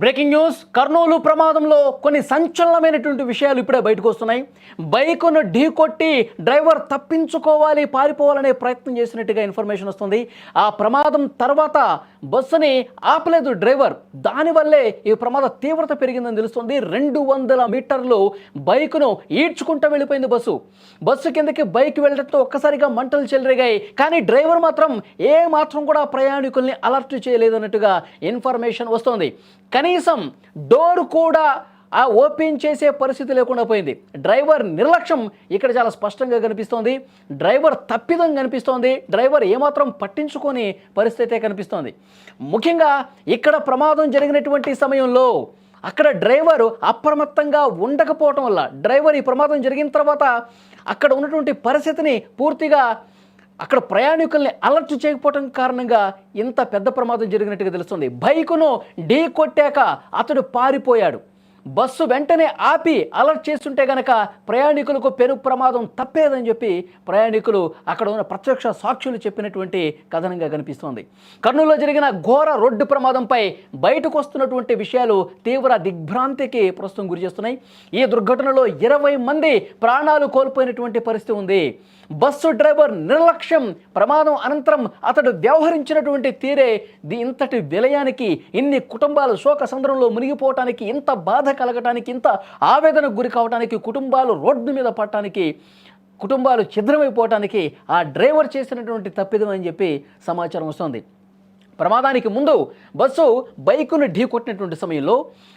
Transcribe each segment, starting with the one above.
Breaking news. Kurnool ప్రమాదంలో కొన్ని సంచలనమైనటువంటి విషయాలు ఇప్పుడే బయటకు వస్తున్నాయి. బైకును ఢీకొట్టి డ్రైవర్ తప్పించుకోవాలి పారిపోవాలనే ప్రయత్నం చేసినట్టుగా ఇన్ఫర్మేషన్ వస్తుంది. ఆ ప్రమాదం తర్వాత బస్సుని ఆపలేదు డ్రైవర్. దానివల్లే ఈ ప్రమాద తీవ్రత పెరిగిందని తెలుస్తుంది. రెండు వందల మీటర్లు బైకును ఈడ్చుకుంటూ వెళ్ళిపోయింది బస్సు. బస్సు కిందకి బైక్ వెళ్ళడంతో ఒక్కసారిగా మంటలు చెలరేగాయి. కానీ డ్రైవర్ మాత్రం ఏ మాత్రం కూడా ప్రయాణికుల్ని అలర్ట్ చేయలేదన్నట్టుగా ఇన్ఫర్మేషన్ వస్తుంది. కానీ కనీసం డోర్ కూడా ఆ ఓపెన్ చేసే పరిస్థితి లేకుండా పోయింది. డ్రైవర్ నిర్లక్ష్యం ఇక్కడ చాలా స్పష్టంగా కనిపిస్తోంది. డ్రైవర్ తప్పిదం కనిపిస్తోంది. డ్రైవర్ ఏమాత్రం పట్టించుకొని పరిస్థితే కనిపిస్తోంది. ముఖ్యంగా ఇక్కడ ప్రమాదం జరిగినటువంటి సమయంలో అక్కడ డ్రైవరు అప్రమత్తంగా ఉండకపోవటం వల్ల డ్రైవర్ ఈ ప్రమాదం జరిగిన తర్వాత అక్కడ ఉన్నటువంటి పరిస్థితిని పూర్తిగా అక్కడ ప్రయాణికుల్ని అలర్ట్ చేయకపోవటం కారణంగా ఇంత పెద్ద ప్రమాదం జరిగినట్టుగా తెలుస్తుంది. బైకును ఢీ కొట్టాక అతడు పారిపోయాడు. బస్సు వెంటనే ఆపి అలర్ట్ చేస్తుంటే గనక ప్రయాణికులకు పెను ప్రమాదం తప్పేదని చెప్పి ప్రయాణికులు అక్కడ ఉన్న ప్రత్యక్ష సాక్షులు చెప్పినటువంటి కథనంగా కనిపిస్తోంది. కర్నూలులో జరిగిన ఘోర రోడ్డు ప్రమాదంపై బయటకు వస్తున్నటువంటి విషయాలు తీవ్ర దిగ్భ్రాంతికి ప్రస్తుతం గురి చేస్తున్నాయి. ఈ దుర్ఘటనలో ఇరవై మంది ప్రాణాలు కోల్పోయినటువంటి పరిస్థితి ఉంది. బస్సు డ్రైవర్ నిర్లక్ష్యం ప్రమాదం అనంతరం అతడు వ్యవహరించినటువంటి తీరే ది ఇంతటి విలయానికి ఇన్ని కుటుంబాలు శోక సంద్రంలో మునిగిపోవటానికి ఇంత బాధ కలగటానికి ఇంత ఆవేదనకు గురి కావటానికి కుటుంబాలు రోడ్డు మీద పడటానికి కుటుంబాలు ఛిద్రమైపోవటానికి ఆ డ్రైవర్ చేసినటువంటి తప్పిదం అని చెప్పి సమాచారం వస్తుంది. ప్రమాదానికి ముందు బస్సు బైకును ఢీ కొట్టినటువంటి సమయంలో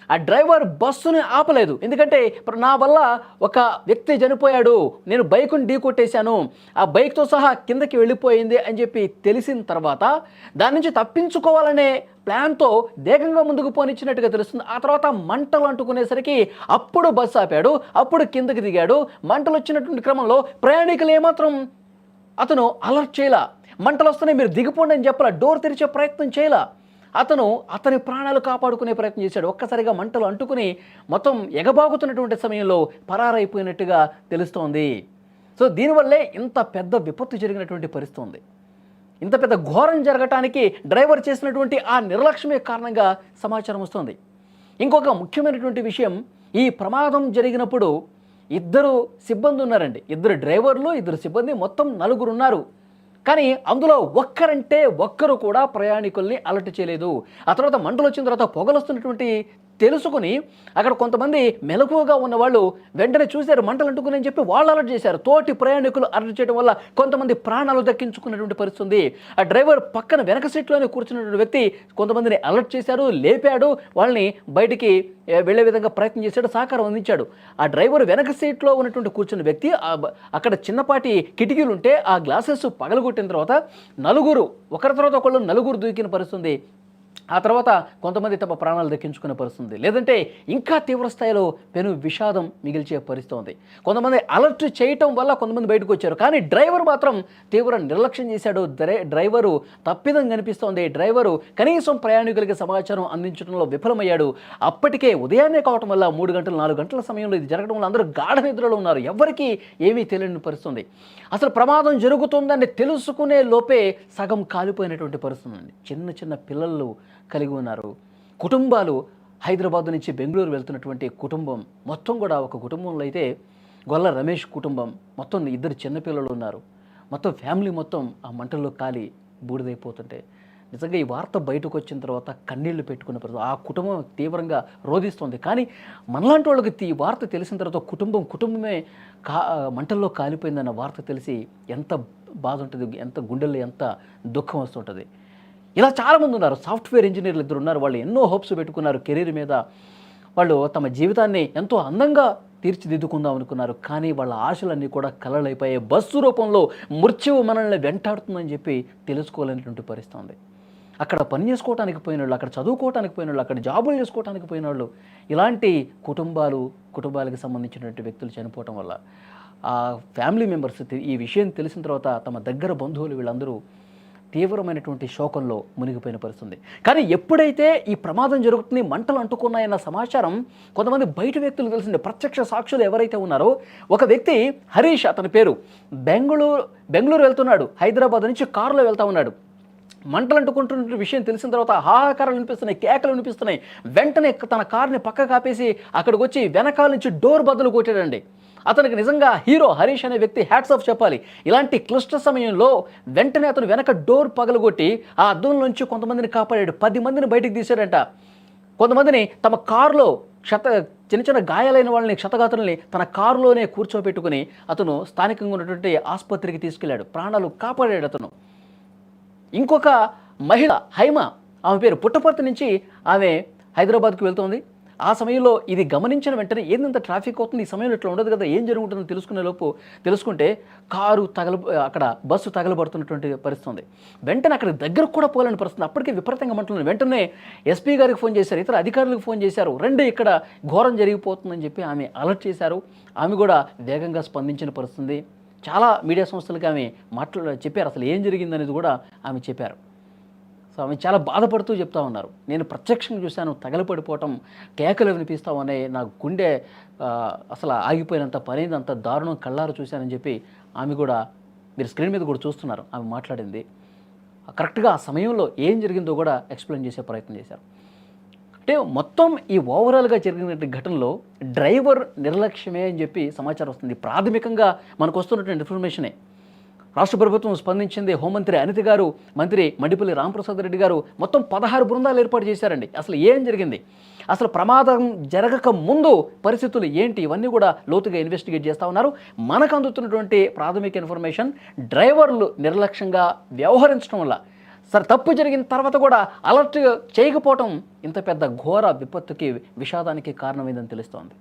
ఆ డ్రైవర్ బస్సుని ఆపలేదు. ఎందుకంటే నా వల్ల ఒక వ్యక్తి చనిపోయాడు. నేను బైకును ఢీ కొట్టేశాను ఆ బైక్తో సహా కిందకి వెళ్ళిపోయింది అని చెప్పి తెలిసిన తర్వాత దాని నుంచి తప్పించుకోవాలనే ప్లాన్తో వేగంగా ముందుకు పోనిచ్చినట్టుగా తెలుస్తుంది. ఆ తర్వాత మంటలు అంటుకునేసరికి అప్పుడు బస్సు ఆపాడు. అప్పుడు కిందకి దిగాడు. మంటలు వచ్చినటువంటి క్రమంలో ప్రయాణికులు ఏమాత్రం అతను అలర్ట్ చేయలా? మంటలు వస్తున్నాయి మీరు దిగిపోండి అని చెప్పాల? డోర్ తెరిచే ప్రయత్నం చేయలా? అతను అతని ప్రాణాలు కాపాడుకునే ప్రయత్నం చేశాడు. ఒక్కసారిగా మంటలు అంటుకుని మొత్తం ఎగబాగుతున్నటువంటి సమయంలో పరారైపోయినట్టుగా తెలుస్తోంది. సో దీనివల్లే ఇంత పెద్ద విపత్తు జరిగినటువంటి పరిస్థితి ఉంది. ఇంత పెద్ద ఘోరం జరగటానికి డ్రైవర్ చేసినటువంటి ఆ నిర్లక్ష్యమే కారణంగా సమాచారం వస్తుంది. ఇంకొక ముఖ్యమైనటువంటి విషయం ఈ ప్రమాదం జరిగినప్పుడు ఇద్దరు సిబ్బంది ఉన్నారండి. ఇద్దరు డ్రైవర్లు ఇద్దరు సిబ్బంది మొత్తం నలుగురు ఉన్నారు. కానీ అందులో ఒక్కరంటే ఒక్కరు కూడా ప్రయాణికుల్ని అలర్ట్ చేయలేదు. ఆ తర్వాత మంటలు వచ్చిన తర్వాత పొగలు వస్తున్నటువంటి తెలుసుకుని అక్కడ కొంతమంది మెలకువగా ఉన్న వాళ్ళు వెంటనే చూశారు మంటలు అంటుకుని అని చెప్పి వాళ్ళు అలర్ట్ చేశారు. తోటి ప్రయాణికులు అలర్ట్ చేయడం వల్ల కొంతమంది ప్రాణాలు దక్కించుకున్నటువంటి పరిస్థితి ఉంది. ఆ డ్రైవర్ పక్కన వెనక సీట్లోనే కూర్చున్నటువంటి వ్యక్తి కొంతమందిని అలర్ట్ చేశారు లేపాడు వాళ్ళని బయటికి వెళ్ళే విధంగా ప్రయత్నం చేశాడు సహకారం అందించాడు. ఆ డ్రైవర్ వెనక సీట్లో ఉన్నటువంటి కూర్చున్న వ్యక్తి అక్కడ చిన్నపాటి కిటికీలు ఉంటే ఆ గ్లాసెస్ పగలగొట్టిన తర్వాత నలుగురు ఒకరి తర్వాత ఒకళ్ళు నలుగురు దూకిన పరిస్థితి ఆ తర్వాత కొంతమంది తమ ప్రాణాలు దక్కించుకునే పరిస్థితి ఉంది. లేదంటే ఇంకా తీవ్ర స్థాయిలో పెను విషాదం మిగిల్చే పరిస్థితి ఉంది కొంతమంది అలర్ట్ చేయటం వల్ల కొంతమంది బయటకు వచ్చారు. కానీ డ్రైవర్ మాత్రం తీవ్ర నిర్లక్ష్యం చేశాడు. డ్రైవరు తప్పిదం కనిపిస్తోంది. డ్రైవరు కనీసం ప్రయాణికులకి సమాచారం అందించడంలో విఫలమయ్యాడు. అప్పటికే ఉదయాన్నే కావటం వల్ల మూడు గంటలు నాలుగు గంటల సమయంలో ఇది జరగడం వల్ల అందరూ గాఢ నిద్రలో ఉన్నారు. ఎవరికీ ఏమీ తెలియని పరిస్థితి ఉంది అసలు ప్రమాదం జరుగుతుందని తెలుసుకునే లోపే సగం కాలిపోయినటువంటి పరిస్థితి ఉంది చిన్న చిన్న పిల్లలు కలిగి ఉన్నారు. కుటుంబాలు హైదరాబాద్ నుంచి బెంగళూరు వెళ్తున్నటువంటి కుటుంబం మొత్తం కూడా ఒక కుటుంబంలో అయితే గొల్ల రమేష్ కుటుంబం మొత్తం ఇద్దరు చిన్నపిల్లలు ఉన్నారు. మొత్తం ఫ్యామిలీ మొత్తం ఆ మంటల్లో కాలి బూడిదైపోతుంటే. నిజంగా ఈ వార్త బయటకు వచ్చిన తర్వాత కన్నీళ్ళు పెట్టుకున్న పరిస్థితి ఆ కుటుంబం తీవ్రంగా రోధిస్తుంది. కానీ మనలాంటి వాళ్ళకి ఈ వార్త తెలిసిన తర్వాత కుటుంబం కుటుంబమే కా మంటల్లో కాలిపోయిందన్న వార్త తెలిసి ఎంత బాధ ఉంటుంది ఎంత గుండెల్లో ఎంత దుఃఖం వస్తుంటుంది. ఇలా చాలామంది ఉన్నారు. సాఫ్ట్వేర్ ఇంజనీర్లు ఇద్దరు ఉన్నారు. వాళ్ళు ఎన్నో హోప్స్ పెట్టుకున్నారు. కెరీర్ మీద వాళ్ళు తమ జీవితాన్ని ఎంతో అందంగా తీర్చిదిద్దుకుందాం అనుకున్నారు. కానీ వాళ్ళ ఆశలన్నీ కూడా కలలైపోయాయి. బస్సు రూపంలో మృత్యువు మనల్ని వెంటాడుతుందని చెప్పి తెలుసుకోలేనటువంటి పరిస్థితి ఉంది. అక్కడ పని చేసుకోవడానికి పోయిన వాళ్ళు అక్కడ చదువుకోవడానికి పోయిన వాళ్ళు అక్కడ జాబులు చేసుకోవడానికి పోయిన వాళ్ళు ఇలాంటి కుటుంబాలు కుటుంబాలకు సంబంధించినటువంటి వ్యక్తులు చనిపోవటం వల్ల ఆ ఫ్యామిలీ మెంబర్స్ ఈ విషయం తెలిసిన తర్వాత తమ దగ్గర బంధువులు వీళ్ళందరూ తీవ్రమైనటువంటి శోకంలో మునిగిపోయిన పరిస్థితుంది. కానీ ఎప్పుడైతే ఈ ప్రమాదం జరుగుతుంది మంటలు అంటుకున్నాయన్న సమాచారం కొంతమంది బయట వ్యక్తులు తెలిసింది ప్రత్యక్ష సాక్షులు ఎవరైతే ఉన్నారో ఒక వ్యక్తి హరీష్ అతని పేరు బెంగళూరు బెంగళూరు వెళ్తున్నాడు హైదరాబాద్ నుంచి కారులో వెళ్తా ఉన్నాడు. మంటలు అంటుకుంటున్న విషయం తెలిసిన తర్వాత హాహాకారాలు వినిపిస్తున్నాయి కేకలు వినిపిస్తున్నాయి. వెంటనే తన కార్ని పక్క కాపేసి అక్కడికి వచ్చి వెనకాల నుంచి డోర్ బదులు కొట్టాడండి. అతనికి నిజంగా హీరో హరీష్ అనే వ్యక్తి హ్యాట్స్ ఆఫ్ చెప్పాలి. ఇలాంటి క్లిష్ట సమయంలో వెంటనే అతను వెనక డోర్ పగలగొట్టి ఆ అద్దం నుంచి కొంతమందిని కాపాడాడు. పది మందిని బయటికి తీశాడంట. కొంతమందిని తమ కారులో క్షత చిన్న చిన్న గాయాలైన వాళ్ళని క్షతగాతుల్ని తన కారులోనే కూర్చోబెట్టుకుని అతను స్థానికంగా ఉన్నటువంటి ఆసుపత్రికి తీసుకెళ్ళాడు ప్రాణాలు కాపాడాడు అతను. ఇంకొక మహిళ హైమ ఆమె పేరు పుట్టపర్తి నుంచి ఆమె హైదరాబాద్కి వెళ్తోంది. ఆ సమయంలో ఇది గమనించిన వెంటనే ఏందంత ట్రాఫిక్ అవుతుంది? ఈ సమయంలో ఇట్లా ఉండదు కదా ఏం జరుగుతుందో తెలుసుకునే లోపు తెలుసుకుంటే కారు తగల అక్కడ బస్సు తగలబడుతున్నటువంటి పరిస్థితి ఉంది వెంటనే అక్కడ దగ్గరకు కూడా పోలేని పరిస్థితి అప్పటికే విపరీతంగా మంటున్నాను వెంటనే ఎస్పీ గారికి ఫోన్ చేశారు ఇతర అధికారులకు ఫోన్ చేశారు. రెండు ఇక్కడ ఘోరం జరిగిపోతుందని చెప్పి ఆమె అలర్ట్ చేశారు. ఆమె కూడా వేగంగా స్పందించిన పరిస్థితి చాలా మీడియా సంస్థలకు ఆమె మాట్లా చెప్పారు. అసలు ఏం జరిగిందనేది కూడా ఆమె చెప్పారు. సో ఆమె చాలా బాధపడుతూ చెప్తా ఉన్నారు. నేను ప్రత్యక్షంగా చూశాను తగలపడిపోవటం కేకలు వినిపిస్తా ఉన్నాయి నా గుండె అసలు ఆగిపోయినంత పని అంత దారుణం కళ్ళారు చూశానని చెప్పి ఆమె కూడా మీరు స్క్రీన్ మీద కూడా చూస్తున్నారు ఆమె మాట్లాడింది. కరెక్ట్గా ఆ సమయంలో ఏం జరిగిందో కూడా ఎక్స్ప్లెయిన్ చేసే ప్రయత్నం చేశారు. అంటే మొత్తం ఈ ఓవరాల్గా జరిగిన ఘటనలో డ్రైవర్ నిర్లక్ష్యమే అని చెప్పి సమాచారం వస్తుంది. ప్రాథమికంగా మనకు వస్తున్నటువంటి ఇన్ఫర్మేషనే. రాష్ట్ర ప్రభుత్వం స్పందించింది. హోంమంత్రి అనిత గారు మంత్రి మండిపల్లి రామప్రసాద్ రెడ్డి గారు మొత్తం పదహారు బృందాలు ఏర్పాటు చేశారండి. అసలు ఏం జరిగింది? అసలు ప్రమాదం జరగక ముందు పరిస్థితులు ఏంటి? ఇవన్నీ కూడా లోతుగా ఇన్వెస్టిగేట్ చేస్తూ ఉన్నారు. మనకు అందుతున్నటువంటి ప్రాథమిక ఇన్ఫర్మేషన్ డ్రైవర్లు నిర్లక్ష్యంగా వ్యవహరించడం వల్ల సరే తప్పు జరిగిన తర్వాత కూడా అలర్ట్ చేయకపోవటం ఇంత పెద్ద ఘోర విపత్తుకి విషాదానికి కారణమైందని తెలుస్తోంది.